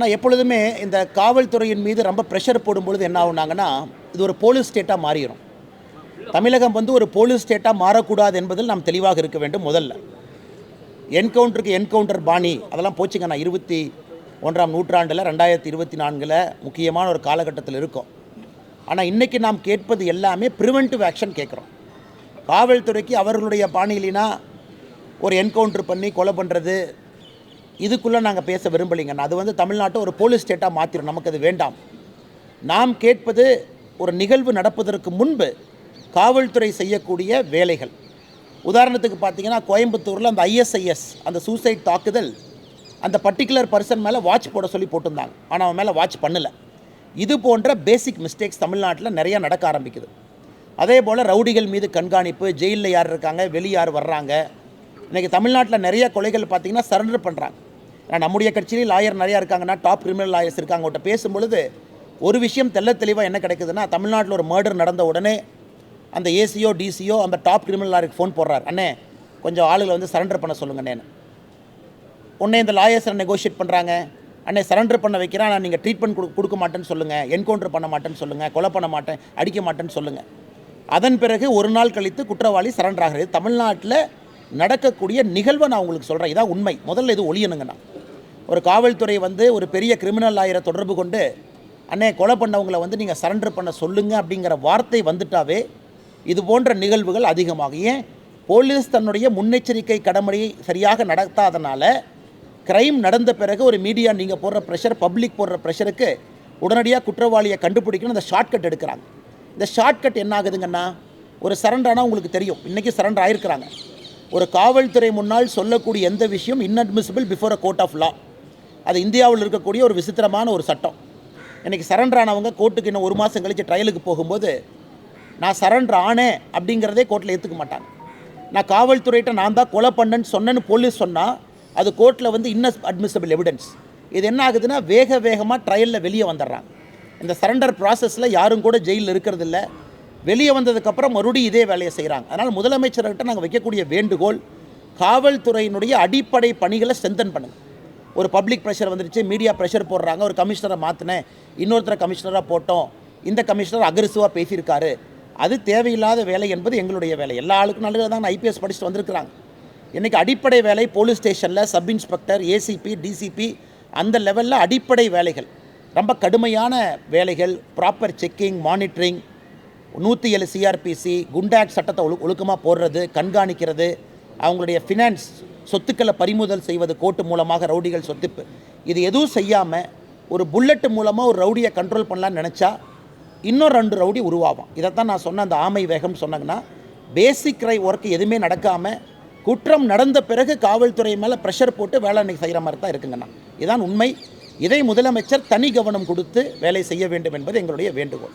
நான் எப்பொழுதுமே இந்த காவல்துறையின் மீது ரொம்ப ப்ரெஷர் போடும்பொழுது என்ன ஆகுனாங்கன்னா இது ஒரு போலீஸ் ஸ்டேட்டாக மாறிடும் தமிழகம் வந்து ஒரு போலீஸ் ஸ்டேட்டாக மாறக்கூடாது என்பதில் நாம் தெளிவாக இருக்க வேண்டும் முதல்ல. என்கவுண்டருக்கு என்கவுண்டர் பாணி அதெல்லாம் போச்சுங்க நான் இருபத்தி ஒன்றாம் நூற்றாண்டில் ரெண்டாயிரத்தி இருபத்தி நான்கில் முக்கியமான ஒரு காலகட்டத்தில் இருக்கோம். ஆனால் இன்றைக்கி நாம் கேட்பது எல்லாமே ப்ரிவென்டிவ் ஆக்ஷன் கேட்குறோம். காவல்துறைக்கு அவர்களுடைய பாணியிலினா ஒரு என்கவுண்டர் பண்ணி கொலை பண்ணுறது இதுக்குள்ளே நாங்கள் பேச விரும்பலைங்க. அது வந்து தமிழ்நாட்டை ஒரு போலீஸ் ஸ்டேட்டாக மாற்றிடும் நமக்கு அது வேண்டாம். நாம் கேட்பது ஒரு நிகழ்வு நடப்பதற்கு முன்பு காவல்துறை செய்யக்கூடிய வேலைகள். உதாரணத்துக்கு பார்த்தீங்கன்னா கோயம்புத்தூரில் அந்த ஐஎஸ்ஐஎஸ் அந்த சூசைட் தாக்குதல் அந்த பர்டிகுலர் பர்சன் மேலே வாட்ச் போட சொல்லி போட்டிருந்தாங்க. ஆனால் அவன் மேலே வாட்ச் பண்ணலை. இது போன்ற பேசிக் மிஸ்டேக்ஸ் தமிழ்நாட்டில் நிறையா நடக்க ஆரம்பிக்குது. அதே போல் ரவுடிகள் மீது கண்காணிப்பு ஜெயிலில் யார் இருக்காங்க வெளியே யார் வர்றாங்க இன்றைக்கி தமிழ்நாட்டில் நிறைய கொலைகள் பார்த்திங்கன்னா சரண்டர் பண்ணுறாங்க ஆனால் நம்முடைய கட்சியிலே லாயர் நிறையா இருக்காங்கன்னா டாப் கிரிமினல் லாயர்ஸ் இருக்காங்க. அவங்கள்ட்ட பேசும்பொழுது ஒரு விஷயம் தெல்ல தெளிவாக என்ன கிடைக்குதுன்னா தமிழ்நாட்டில் ஒரு மர்டர் நடந்த உடனே அந்த ஏசியோ டிசியோ அந்த டாப் கிரிமினல் லாயருக்கு ஃபோன் போடுறாரு. அண்ணே கொஞ்சம் ஆளுகளை வந்து சரண்டர் பண்ண சொல்லுங்கண்ணேன்னு உடனே இந்த லாயர்ஸை நெகோஷியேட் பண்ணுறாங்க அண்ணே சரண்டர் பண்ண வைக்கிறேன் ஆனால் நீங்கள் ட்ரீட்மெண்ட் கொடு கொடுக்க மாட்டேன்னு சொல்லுங்கள் என்கவுண்டர் பண்ண மாட்டேன்னு சொல்லுங்கள் கொலை பண்ண மாட்டேன் அடிக்க மாட்டேன்னு சொல்லுங்கள் அதன் பிறகு ஒரு நாள் கழித்து குற்றவாளி சரண்டர் ஆகிறது தமிழ்நாட்டில் நடக்கக்கூடிய நிகழ்வை நான் உங்களுக்கு சொல்கிறேன் இதான் உண்மை. முதல்ல இது ஒளியணுங்கண்ணா ஒரு காவல்துறை வந்து ஒரு பெரிய கிரிமினல் லாயரை தொடர்பு கொண்டு அண்ணே கொலை பண்ணவங்களை வந்து நீங்கள் சரண்டர் பண்ண சொல்லுங்கள் அப்படிங்கிற வார்த்தை வந்துட்டாவே இது போன்ற நிகழ்வுகள் அதிகமாகும். ஏன்? போலீஸ் தன்னுடைய முன்னெச்சரிக்கை கடமையை சரியாக நடத்தாதனால கிரைம் நடந்த பிறகு ஒரு மீடியா நீங்கள் போடுற ப்ரெஷர் பப்ளிக் போடுற ப்ரெஷருக்கு உடனடியாக குற்றவாளியை கண்டுபிடிக்கணும். அந்த ஷார்ட்கட் எடுக்கிறாங்க. இந்த ஷார்ட்கட் என்ன ஆகுதுங்கன்னா ஒரு சரண்டானா உங்களுக்கு தெரியும். இன்றைக்கி சரண்டர் ஆயிருக்கிறாங்க. ஒரு காவல்துறை முன்னால் சொல்லக்கூடிய எந்த விஷயம் inadmissible before a court of law அது இந்தியாவில் இருக்கக்கூடிய ஒரு விசித்திரமான ஒரு சட்டம். இன்றைக்கி சரண்டர் ஆனவங்க கோர்ட்டுக்கு இன்னும் ஒரு மாதம் கழித்து ட்ரையலுக்கு போகும்போது நான் சரண்டர் ஆனேன் அப்படிங்கிறதே கோர்ட்டில் ஏற்றுக்க மாட்டாங்க. நான் காவல்துறையிட்ட நான் தான் கொலை பண்ணேன்னு சொன்னேன்னு போலீஸ் சொன்னால் அது கோர்ட்டில் வந்து இன்னஸ் அட்மிசபிள் எவிடன்ஸ் இது என்ன ஆகுதுன்னா வேக வேகமாக ட்ரையலில் வெளியே வந்துடுறாங்க. இந்த சரண்டர் ப்ராசஸில் யாரும் கூட ஜெயிலில் இருக்கிறதில்ல வெளியே வந்ததுக்கப்புறம் மறுபடியும் இதே வேலையை செய்கிறாங்க அதனால் முதலமைச்சர்கிட்ட நாங்கள் வைக்கக்கூடிய வேண்டுகோள் காவல்துறையினுடைய அடிப்படை பணிகளை ஸ்ட்ரென்தன் பண்ணுங்க. ஒரு பப்ளிக் ப்ரெஷர் வந்துருச்சு மீடியா ப்ரெஷர் போடுறாங்க ஒரு கமிஷனரை மாற்றினேன் இன்னொருத்தரை கமிஷனராக போட்டோம். இந்த கமிஷனர் அக்ரெசிவாக பேசியிருக்காரு. அது தேவையில்லாத வேலை என்பது எங்களுடைய வேலை. எல்லா ஆளுக்கும் நல்லது தான். ஐபிஎஸ் படிச்சுட்டு வந்திருக்கிறாங்க. இன்றைக்கி அடிப்படை வேலை போலீஸ் ஸ்டேஷனில் சப் இன்ஸ்பெக்டர் ஏசிபி டிசிபி அந்த லெவலில் அடிப்படை வேலைகள். ரொம்ப கடுமையான வேலைகள். ப்ராப்பர் செக்கிங் மானிட்டரிங் நூற்றி ஏழு சிஆர்பிசி குண்டாக் சட்டத்தை ஒழு ஒழுக்கமாக போடுறது கண்காணிக்கிறது அவங்களுடைய ஃபினான்ஸ் சொத்துக்களை பறிமுதல் செய்வது கோர்ட்டு மூலமாக ரவுடிகள் சொத்துப்பு. இது எதுவும் செய்யாமல் ஒரு புல்லட்டு மூலமாக ஒரு ரவுடியை கண்ட்ரோல் பண்ணலான்னு நினச்சா இன்னும் ரெண்டு ரவுடி உருவாகும் இதைத்தான் நான் சொன்ன அந்த ஆமை வேகம் சொன்னாங்கன்னா பேசிக் க்ரை ஒர்க் எதுவுமே நடக்காமல் குற்றம் நடந்த பிறகு காவல்துறை மேலே ப்ரெஷர் போட்டு வேலை அன்றைக்கி செய்கிற மாதிரி தான் இருக்குங்கண்ணா. இதான் உண்மை. இதை முதலமைச்சர் தனி கவனம் கொடுத்து வேலை செய்ய வேண்டும் என்பது எங்களுடைய வேண்டுகோள்.